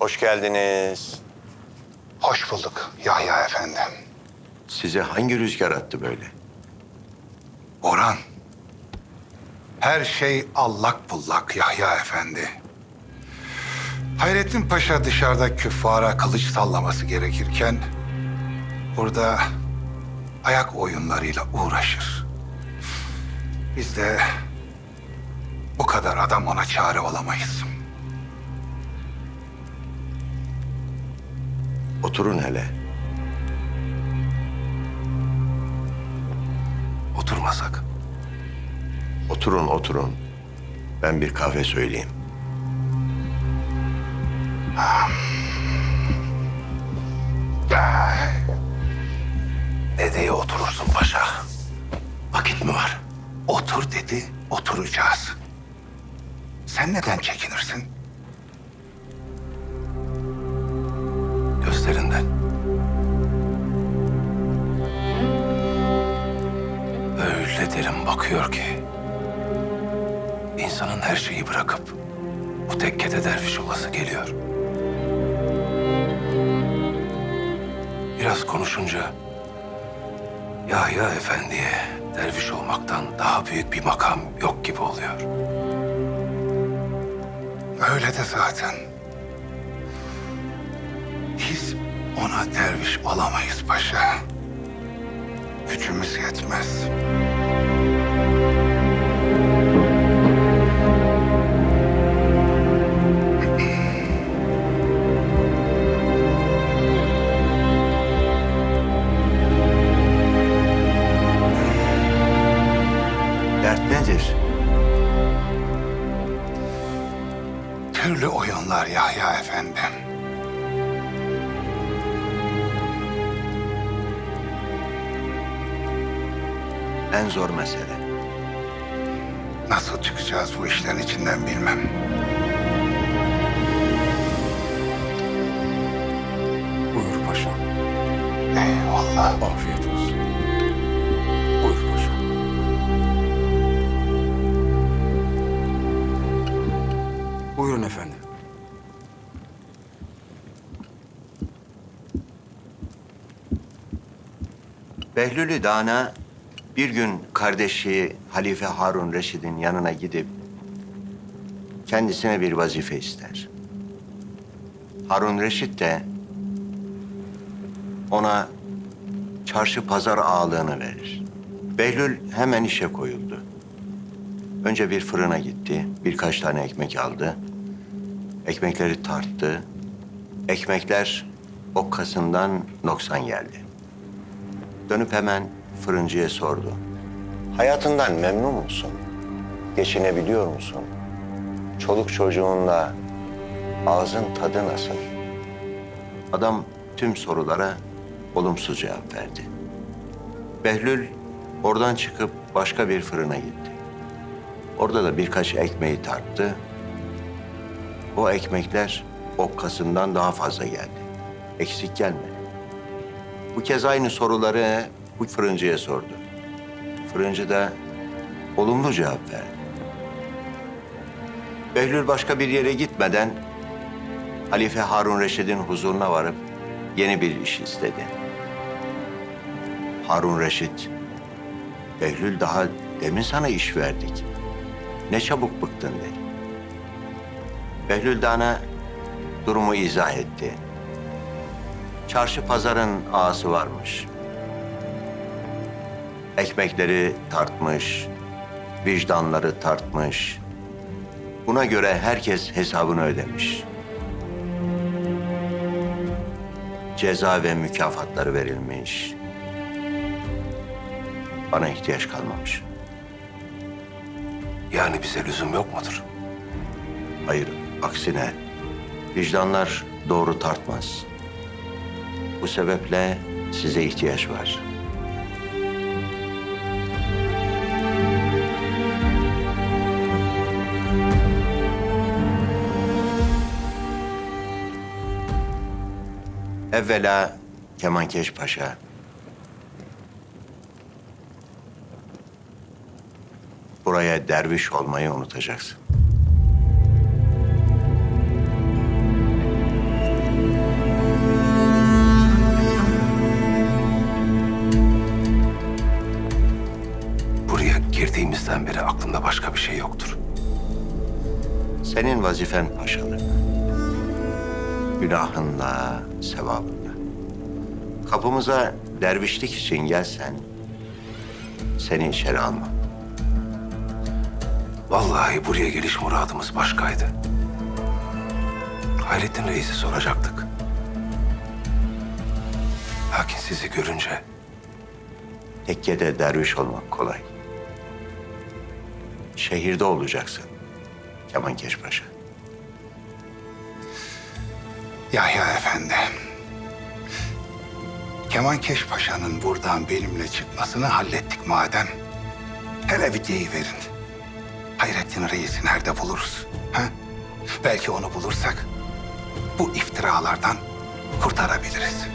Hoş geldiniz. Hoş bulduk Yahya Efendi. Size hangi rüzgar attı böyle? Orhan. Her şey allak bullak Yahya Efendi. Hayrettin Paşa dışarıda küffara kılıç sallaması gerekirken... ...burada ayak oyunlarıyla uğraşır. Biz de bu kadar adam ona çare olamayız. Oturun hele. Oturmasak. Oturun, oturun. Ben bir kahve söyleyeyim. Ne diye oturursun paşa? Vakit mi var? Otur dedi, oturacağız. Sen neden çekinirsin? Gözlerinden. Öyle derin bakıyor ki... ...insanın her şeyi bırakıp... ...bu tekkede derviş olası geliyor. Biraz konuşunca... Yahya Efendi'ye derviş olmaktan daha büyük bir makam yok gibi oluyor. Öyle de zaten. Biz ona derviş olamayız paşa. Gücümüz yetmez. Dert nedir? Türlü oyunlar Yahya Efendim. En zor mesele. Nasıl çıkacağız bu işlerin içinden bilmem. Buyur paşam. Eyvallah. Afiyet olsun. Buyur paşam. Buyurun efendim. Behlülü Dana bir gün kardeşi Halife Harun Reşid'in yanına gidip kendisine bir vazife ister. Harun Reşit de ona çarşı pazar ağalığını verir. Behlül hemen işe koyuldu. Önce bir fırına gitti, birkaç tane ekmek aldı. Ekmekleri tarttı. Ekmekler okkasından noksan geldi. Dönüp hemen fırıncıya sordu. Hayatından memnun musun? Geçinebiliyor musun? Çoluk çocuğunla ağzın tadı nasıl? Adam tüm sorulara olumsuz cevap verdi. Behlül oradan çıkıp başka bir fırına gitti. Orada da birkaç ekmeği tarttı. O ekmekler okkasından daha fazla geldi. Eksik gelmedi. Bu kez aynı soruları bu fırıncıya sordu. Fırıncı da olumlu cevap verdi. Behlül başka bir yere gitmeden Halife Harun Reşid'in huzuruna varıp yeni bir iş istedi. Harun Reşit, Behlül daha demin sana iş verdik. Ne çabuk bıktın dedi. Behlül Dana durumu izah etti. Çarşı pazarın ağası varmış. Ekmekleri tartmış, vicdanları tartmış. Buna göre herkes hesabını ödemiş. Ceza ve mükafatları verilmiş. Bana ihtiyaç kalmamış. Yani bize lüzum yok mudur? Hayır, aksine vicdanlar doğru tartmaz. Bu sebeple size ihtiyaç var. Evvela Kemankeş Paşa. Buraya derviş olmayı unutacaksın. Buraya girdiğimizden beri aklımda başka bir şey yoktur. Senin vazifen paşalık. Günahınla, sevabınla. Kapımıza dervişlik için gelsen seni içeri almam. Vallahi buraya geliş muradımız başkaydı. Hayrettin Reis'i soracaktık. Lakin sizi görünce Tekkede derviş olmak kolay. Şehirde olacaksın Kemankeş Paşa. Yahya Efendi. Kemankeş Paşa'nın buradan benimle çıkmasını hallettik madem. Hele bir deyiverin. Hayrettin Reis'i nerede buluruz? Ha? Belki onu bulursak bu iftiralardan kurtarabiliriz.